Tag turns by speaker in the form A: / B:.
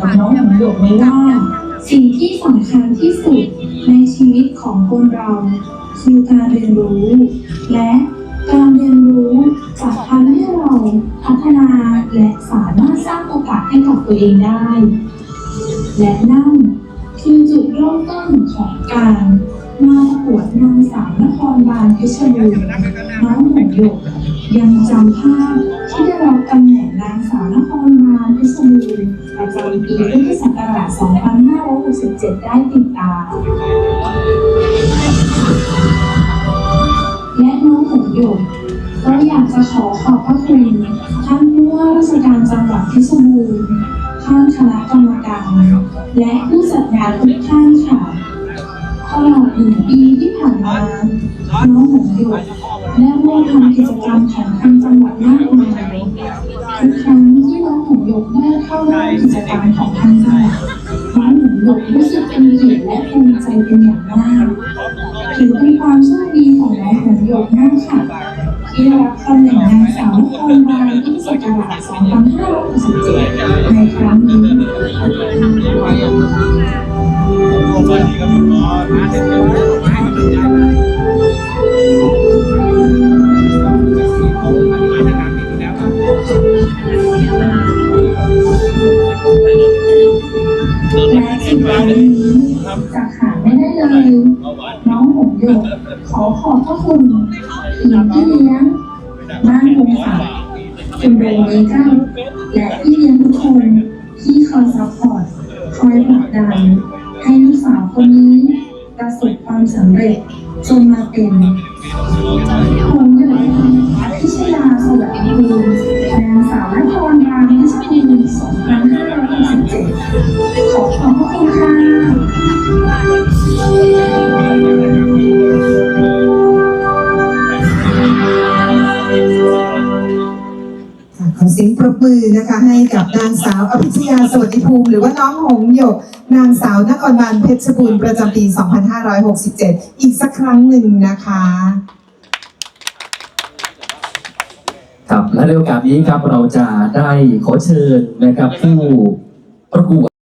A: กับน้องหงหยกไว้ว่า สิ่งที่สำคัญที่สุดในชีวิตของคนเราคือการเรียนรู้ และการเรียนรู้จะทำให้เราพัฒนาและสามารถสร้างโอกาสให้กับตัวเองได้ และนั่นคือจุดเริ่มต้นของการมาประกวดนางสาวนครบาลเพชรบูรณ์น้องหงหยก ยังจำภาพที่ได้รับตำแหน่งนางสาวนครบาลเพชรบูรณ์ประจำปีพุทธศักราช 2567 ได้ติดตา และน้องหงหยกก็อยากจะขอขอบพระคุณท่านผู้ว่าราชการจังหวัดเพชรบูรณ์ท่านคณะกรรมการ และผู้จัดงานทุกท่านค่ะตลอดหนึ่งปีที่ผ่านมา น้องหงหยก ทำกิจกรรมของทางจังหวัดมากมายทุกครั้งที่น้องหงหยกได้เข้าร่วมกิจกรรมของทางจังหวัดน้องหงหยกรู้สึกเป็นเกียรติและภูมิใจเป็นอย่างมากถือเป็นความโชคดีของน้องหงหยกมากค่ะที่ได้รับตำแหน่งนางสาวนครบาลพุทธศักราช2567ในครั้งนี้และสิ่งเห ล่านี้จะขาดไม่ได้เลย น้องหงหยกขอขอบพระคุณทีมพี่เลี้ยงบ้านวงศักดิ์คุณโบเมก้าและพี่เลี้ยงทุกคนที่คอยซัพพอร์ตคอยผลักดันให้ลูกสาวคนนี้ประสบความสำเร็จจนมาเป็นหงหยกพิชยาสวัสดิภูมิ
B: บมือนะคะให้กับนางสาวอภิชยาสวัสดิภูมิหรือว่าน้องหงหยก นางสาวนครบาลเพชรบูรณ์ประจำปี 2567 อีกสักครั้งหนึ่งนะคะ
C: ครับและในโอกาสนี้ครับเราจะได้ขอเชิญนะครับผู้ประกวด